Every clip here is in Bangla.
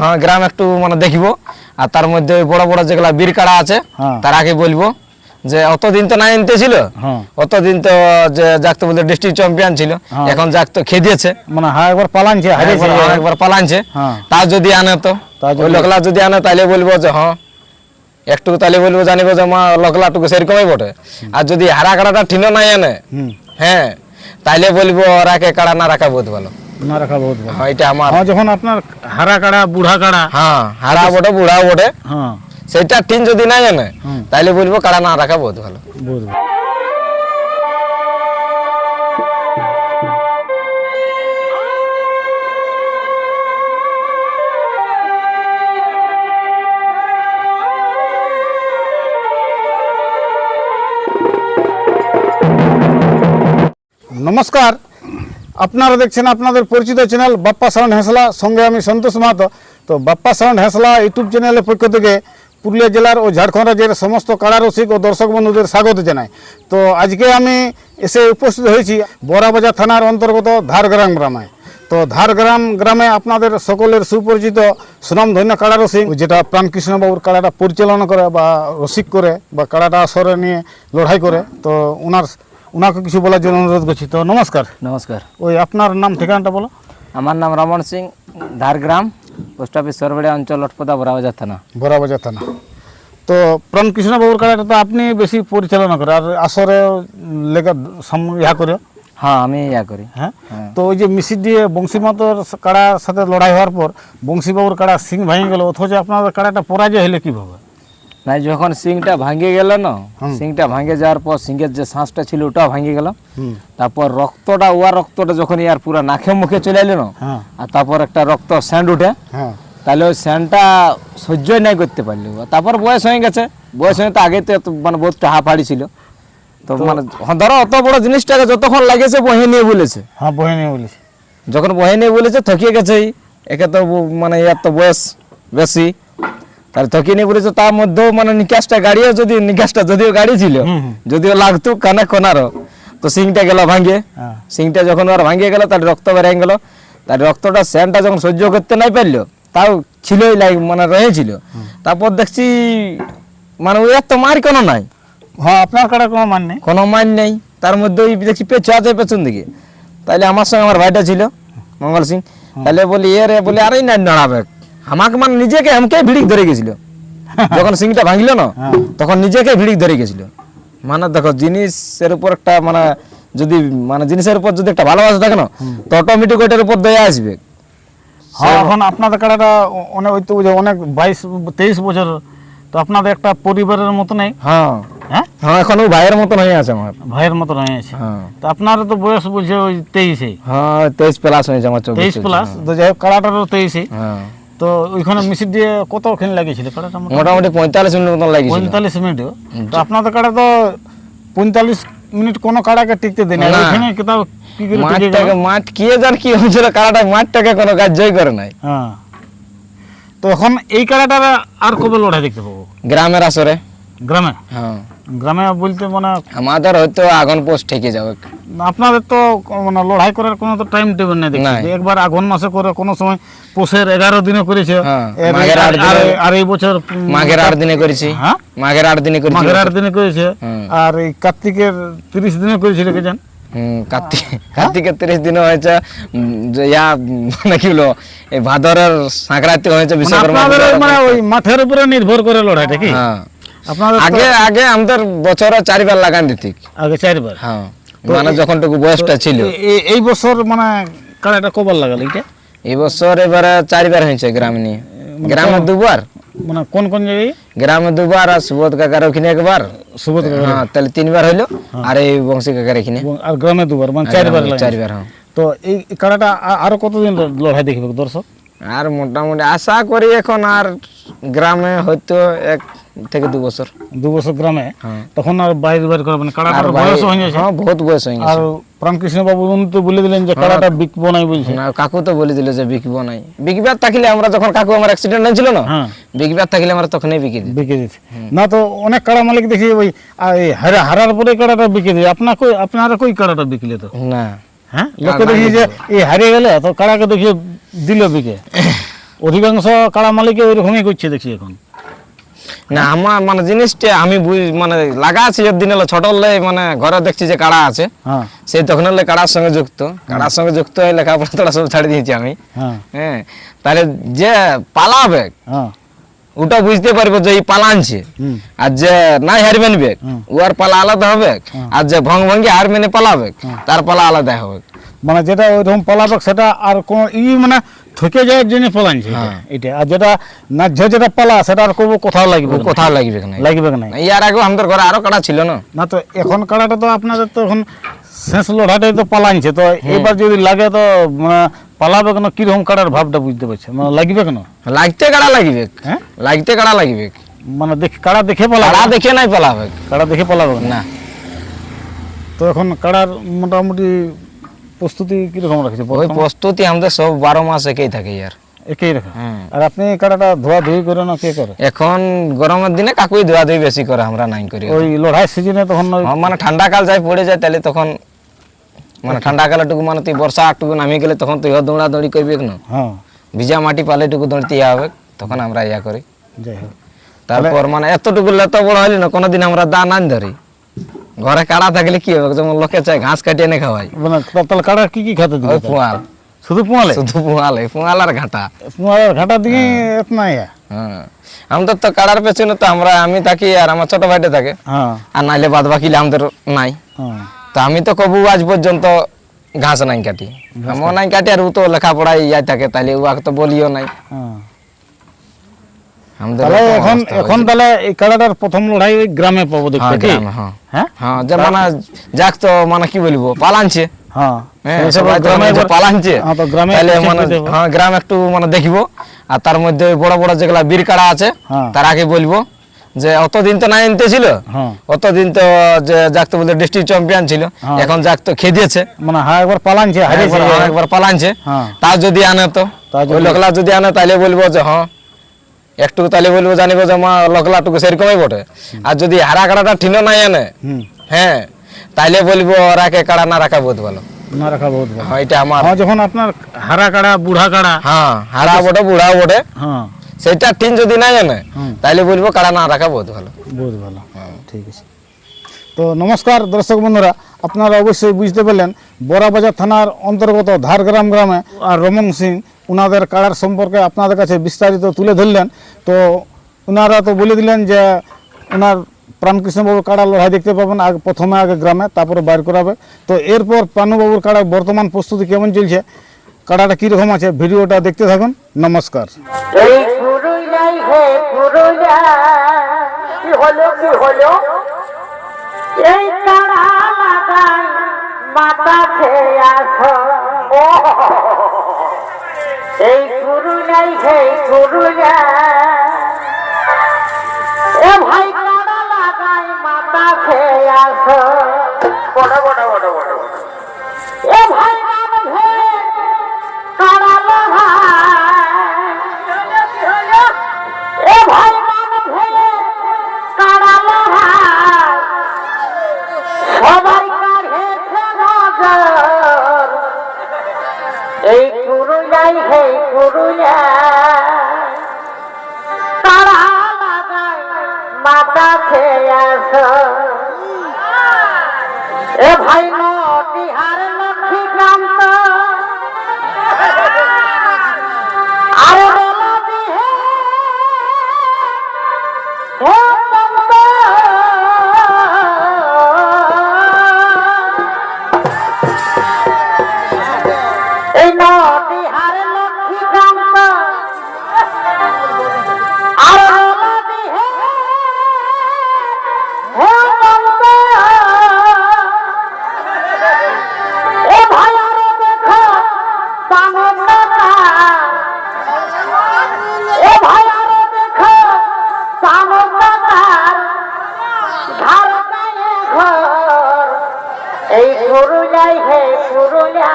হ্যাঁ গ্রাম একটু মানে দেখব। আর তার মধ্যে বড় বড় যেগুলা বীর কাড়া আছে হ্যাঁ। তার আগে বলব যে অতদিন তো নাই আনতে ছিল হ্যাঁ। অতদিন তো যে যাক তো বলতে ডিস্ট্রিক্ট চ্যাম্পিয়ন ছিল হ্যাঁ। এখন যাক তো খেদিয়েছে। মানে হ্যাঁ একবার পালানছে হারিয়েছে। একবার পালানছে। তা যদি আনে তো ওই লোকলা যদি আনে তাহলে বলব যে হ্যাঁ একটু তাহলে বলব জানিব যে মা লোকলাটুকু সেরকমই বটে। আর যদি হারা কাড়াটা ঠিনো নাই আনে হ্যাঁ তাইলে বলব রাখে কাড়া না রাখা বহুত ভালো। না রাখা বহুত ভালো হ্যাঁ এটা আমার। হ্যাঁ যখন আপনার হারা কাড়া বুড়া কাড়া হ্যাঁ হারা বটে বুড়া বটে। হ্যাঁ। সেটা ঠিক যদি নাই আনে হুম। তাইলে বলব কাড়া না রাখা বহুত ভালো। বহুত ভালো। নমস্কার। আপনারা দেখছেন আপনাদের পরিচিত চ্যানেল বাপ্পা সাউন্ড হেঁসলা, সঙ্গে আমি সন্তোষ মাহাতো। তো বাপ্পা সাউন্ড হেঁসলা ইউটিউব চ্যানেলের পক্ষ থেকে পুরুলিয়া জেলার ও ঝাড়খণ্ড রাজ্যের সমস্ত কারারসিক ও দর্শক বন্ধুদের স্বাগত জানাই। তো আজকে আমি এসে উপস্থিত হয়েছি বড়াবাজার থানার অন্তর্গত ধারগ্রাম গ্রামে। তো ধারগ্রাম গ্রামে আপনাদের সকলের সুপরিচিত সুনামধন্য কাড়া রসিক, যেটা প্রাণকৃষ্ণবাবুর কাড়াটা পরিচালনা করে বা রসিক করে বা কাড়াটা আসরে নিয়ে লড়াই করে। তো ওনার ওনাকে কিছু বলার জন্য অনুরোধ করছি। তো নমস্কার। নমস্কার। ওই আপনার নাম ঠিকানাটা বলো। আমার নাম রমন সিং ধারগ্রাম পোস্ট অফিস সরবড়িয়া অঞ্চল লটপদা বড়াবাজার থানা। বড়াবাজার থানা। তো প্রাণকৃষ্ণ বাবুর কাড়াটা তো আপনি বেশি পরিচালনা করে আর আসরে লেখা ইহা করে হ্যাঁ আমি ইয়া করি। হ্যাঁ? তো ওই যে মিশির দিয়ে বংশী মাতর কাড়ার সাথে লড়াই হওয়ার পর বংশীবাবুর কাড়া সিং ভেঙে গেল অথচ আপনাদের কাড়াটা পরাজয় হলে কীভাবে? না যখন সিংটা ভাঙে গেল না সিংটা ভাঙে যাওয়ার পর সিংয়ের যে শ্বাসটা ছিল ওটাও ভাঙে গেল। তারপর রক্তটা ওয়ার রক্তটা যখন ইয়ার পুরো নাখে মুখে চলে এলো না হ্যাঁ। আর তারপর একটা রক্ত স্যান্ড উঠে হ্যাঁ। তাহলে ওই স্যান্ডটা সহ্যই নাই করতে পারল। তারপর বয়স হয়ে গেছে বয়স হয়ে তো আগে তো মানে বহুত হাফাড়ি ছিল। তো মানে ধরো অত বড় জিনিসটাকে যতক্ষণ লাগেছে বহে নিয়ে বলেছে। হ্যাঁ বহে নিয়ে বলেছে। যখন বহে নিয়ে বলেছে থকিয়ে গেছে একে তো মানে ইয়ার তো বয়স বেশি। তাহলে নিয়ে বলেছে তার মধ্যেও মানে নিকাশটা গাড়িও যদি নিকাশটা যদিও গাড়ি ছিল। যদিও লাগতো কানে কোনারও। তো সিংটা গেল ভাঙে হ্যাঁ। সিংটা যখন ওর ভাঙিয়ে গেল তার রক্ত বেরিয়ে গেল। তার রক্তটা স্যানটা যখন সহ্য করতে নাই পারল তাও ছিলই লাগ মানে রয়েছিল। তারপর দেখছি মানে ওই তো মার কোনো নাই। হ্যাঁ আপনার কাড়া কোনো মান নেই? কোনো মাইন নেই। তার মধ্যে ওই দেখছি পেছু আছে পেছন দিকে। তাইলে আমার সঙ্গে আমার ভাইটা ছিল মঙ্গল সিং। তাহলে বলি এ রে বলে আরে না নড়াবে। আমাকে মানে নিজেকে আমাকে ভিড়িক ধরে গেছিল। যখন সিংটা ভাঙলো না হ্যাঁ। তখন নিজেকে ভিড়িক ধরে গেছিল। মানে দেখো জিনিসের উপর একটা মানে যদি মানে জিনিসের উপর যদি একটা ভালোবাসা থাকে না তো অটোমেটিক ওইটার উপর দয়া আসবে। হ্যাঁ এখন আপনাদের কাড়াটা অনেক ওই তো অনেক বাইশ তেইশ বছর তো আপনাদের একটা পরিবারের মতো নেই? হ্যাঁ। হ্যাঁ? হ্যাঁ এখন ও ভাইয়ের মতন হয়ে আছে আমার। ভাইয়ের মতো রয়েছে হ্যাঁ। তো আপনার তো বয়স বলছে ওই তেইশে? হ্যাঁ তেইশ প্লাস হয়েছে আমার তেইশ প্লাস তো যাই হোক কাড়াটারও তেইশে। হ্যাঁ। তো ওইখানে মিশির দিয়ে কতক্ষণ লাগিয়েছিল? কাড়াটা মোটামুটি? পঁয়তাল্লিশ মিনিট মতন লাগিয়েছিল পঁয়তাল্লিশ মিনিট? তো আপনাদের কাড়া তো পঁয়তাল্লিশ মিনিট কোনো কাড়াকে টিকতে দেয় না। ওইখানে কোথাও? মাঠটাকে মাঠ কে জান কি হয়েছিল কারাটা মাঠটাকে কোনো কার্যই করে নাই। হ্যাঁ। তো এখন এই কাড়াটার আর কবে লড়াই দেখতে পাবো? গ্রামের আসরে। গ্রামে? হ্যাঁ। গ্রামে বলতে মানে আমাদের হয়তো আগুন পোস্ট ঠেকে যাবে। আপনাদের তো মানে লড়াই করার কোনো তো টাইম টেবিল নেই দেখছি। একবার আগুন মাসে করে কোনো সময় পোষের এগারো দিনে করেছে। হ্যাঁ, আর- এই বছর মাঘের আট দিনে করেছি। হ্যাঁ? মাঘের আট দিনে করেছি মাঘের আট দিনে করেছে। আর এই কার্তিকের তিরিশ দিনে করেছিল কে জান? কার্তিক কার্তিকের তিরিশ দিনে হয়েছে ইয়া মানে কি বলো এই ভাদরের সংক্রান্তি হয়েছে মানে বিশ্বকর্মা মানে ওই মাঠের উপরে নির্ভর করে লড়াইটা কি? হ্যাঁ। আপনাদের আগে আগে আমাদের বছরে চারবার লাগান দিতি আগে চারবার? হ্যাঁ। মানে যখনটুকু বয়সটা ছিল। এই বছর মানে কাড়াটা কবার লাগাল এটা? এই বছর এবারে চারবার হয়েছে গ্রাম নিয়ে। গ্রামে দুবার। মানে কোন কোন জায়গায়? গ্রামে দুবার আর সুবোধ কাকার ওখানে একবার। সুবোধ হ্যাঁ তাহলে তিনবার হইল। আর এই বংশী কাকার এখানে। আর গ্রামে দুবার মানে চারবার চারবার হ্যাঁ। তো এই কাড়াটা আরও কতদিন লড়াই দেখবে দর্শক? আর মোটামুটি আশা করি এখন আর গ্রামে হয়তো এক থেকে দু বছর। দু বছর গ্রামে? হ্যাঁ। তখন আর বাইরে বাইরে করবেন কাড়াটার বয়স হয়ে গেছে। হ্যাঁ বহুত বয়স হয়ে আর প্রাণকৃষ্ণ বাবু উনি তো বলে দিলেন যে কাড়াটা বিকবো নাই বলছে। না কাকু তো বলে দিল যে বিকব নাই। বিকবার থাকলে আমরা যখন কাকু আমার অ্যাক্সিডেন্ট হয়েছিল না হ্যাঁ। বিকবার থাকলে আমরা তখনই বিকি দিই। বিকে দিচ্ছে না তো অনেক কাড়া মালিক দেখি ওই হারা হারার পরে কাড়াটা বিকে দিয়ে আপনার কই আপনারা কই কাড়াটা বিকলে তো? না। হ্যাঁ? লোকে দেখি যে এই হারিয়ে গেলে তো কাড়াকে দেখিয়ে দিল বিকে অধিকাংশ কাড়া মালিকে ওইরকমই করছে দেখছি এখন। না আমার মানে জিনিসটা আমি বুঝ মানে লাগা আছে দিন হলো ছোট হলে মানে ঘরে দেখছি যে কাড়া আছে। হ্যাঁ। সেই তখন হলে কাড়ার সঙ্গে যুক্ত। কাড়ার সঙ্গে যুক্ত হয়ে লেখাপড়া তোরা সব ছাড়ে দিয়েছি আমি। হ্যাঁ। হ্যাঁ তাহলে যে পালাবে হ্যাঁ। ওটা বুঝতে পারব যে এই পালানছে। আর যে নাই হারবেন বেগ হুম। ওর পালা আলাদা হবে। আর যে ভঙ্গ ভঙ্গি হার মেনে পালাবে তার পালা আলাদা হবে। মানে যেটা ওইরকম পলাবে সেটা আর কোন ই মানে থেকে যায় জন্য পলাইছে এটা। এটা আর যেটা ন্যায্য যেটা পালা সেটা আর কোনো কোথাও লাগবে কোথাও লাগবে না। লাগবে না। ইয়ার আগে আমাদের ঘরে আরও কাটা ছিল না। না তো এখন কাড়াটা তো আপনাদের তো এখন শেষ লড়াটাই তো পালাইছে তো এবার যদি লাগে তো মানে পালাবে কেন? কীরকম কাড়ার ভাবটা বুঝতে পারছে মানে লাগবে কেন? লাগতে কাড়া লাগবে। হ্যাঁ? লাগতে কাড়া লাগবে। মানে দেখ কাড়া দেখে পালাবে কাড়া দেখে নাই পালাবে। কাড়া দেখে পালাবে না না। তো এখন কাড়ার মোটামুটি প্রস্তুতি কীরকম রাখছে? ওই প্রস্তুতি আমাদের সব বারো মাস একেই থাকে ইয়ার। একই রাখা? আর আপনি কাড়াটা ধোয়া ধুই করে না কে করে? এখন গরমের দিনে কাকুই ধোয়া ধুই বেশি করে আমরা নাই করি। ওই লড়াই সিজনে তখন মানে ঠান্ডা কাল যাই পড়ে যায় তাহলে তখন মানে ঠান্ডা কালে টুকু মানে তুই বর্ষা টুকু নামি গেলে তখন তুই দৌড়া দৌড়ি করবি না হ্যাঁ। ভিজা মাটি পালে টুকু দৌড়তে ইয়া হবে তখন আমরা ইয়া করি। তারপর মানে এতটুকু এত বড় হইলি না কোনোদিন আমরা দান আন ধরি। ঘরে কাড়া থাকলে কি হবে? যেমন লোকে চাই ঘাস কাটিয়ে এনে খাওয়াই। মানে তাহলে কাড়া কি কি খেতে দিবে পোয়াল। শুধু পোয়ালে? শুধু পোয়াল পোয়াল আর ঘাটা। পোয়ালের ঘাটা দিকে এতনা ইয়া হ্যাঁ। আমাদের তো কাড়ার পেছনে তো আমরা আমি থাকি আর আমার ছোট ভাইটা থাকে। হ্যাঁ। আর নাইলে বাদ বাকি আমাদের নাই। হ্যাঁ। তো আমি তো কবু আজ পর্যন্ত ঘাস নাই কাটি। আমার নাই কাটি আর ও তো লেখাপড়ায় ইয়াই থাকে তাহলে উহাকে তো বলিও নাই। হ্যাঁ। তাহলে এখন এখন তাহলে এই কাড়াটার প্রথম লড়াই ওই গ্রামে পাবো দেখতে হ্যাঁ, কি? হ্যাঁ। হ্যাঁ? হ্যাঁ যে মানে যাক তো মানে কি বলব পালানছে। হ্যাঁ গ্রামে একটু মানে মানে দেখিব। আর তার মধ্যে বড় বড় যেগুলা বীর কাড়া আছে। তার আগে বলব যে অতদিন তো নাই আনতে ছিল। অতদিন তো যে যাক তো বলতে ডিস্ট্রিক্ট চ্যাম্পিয়ন ছিল। এখন যাক তো খেদিয়েছে। মানে হ্যাঁ একবার পালানছে একবার পালানছে। তা যদি আনে তো। তা ওই লোকলা যদি আনে তাহলে বলব যে হ্যাঁ একটু তাহলে বলব জানিব যে মা লোকলাটুকু সেরকমই বটে। আর যদি হারা কাড়াটা ঠিনো নাই আনে হ্যাঁ তাইলে বলব রাখে কাড়া না রাখা বহুত ভালো। না রাখা বহুত ভালো। হ্যাঁ এটা আমার যখন আপনার হারা কাড়া বুড়া কাড়া। হ্যাঁ হারা বটে বুড়া বটে। হ্যাঁ সেটা ঠিক যদি নাই হুম। তাইলে বলব কাড়া না রাখা বহুত ভালো। বহুত ভালো। ঠিক আছে। তো নমস্কার দর্শক বন্ধুরা। আপনারা অবশ্যই বুঝতে পারলেন, বড়াবাজার থানার অন্তর্গত ধারগ্রাম গ্রামে আর রমন সিং, উনাদের কাড়ার সম্পর্কে আপনাদের কাছে বিস্তারিত তুলে ধরলেন। তো ওনারা তো বলে দিলেন যে ওনার প্রাণকৃষ্ণবাবুর কাড়া লড়াই দেখতে পাবেন আগে, প্রথমে আগে গ্রামে, তারপরে বাইর করাবে। তো এরপর প্রাণবাবুর কাড়া বর্তমান প্রস্তুতি কেমন চলছে কাড়াটা কীরকম আছে, ভিডিওটা দেখতে থাকুন। নমস্কার। হলো, কি হলো? এই মাথা খেয়ে এই পুরুলাই হে পুরুলা এ ভাই মাথা খেয়ে আসো। বড় বড় বড় বড় এ কারা কারা সবাই পুরুলাই হে পুরুলা তারা লাগাই মাথা খেয়ে আসো এ ভাই নটিহার পুরুলাই হে পুরুলিয়া।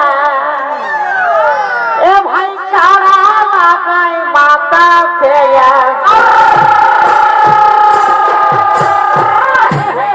এ ভাই কারা লাগাই মাতা চেয়া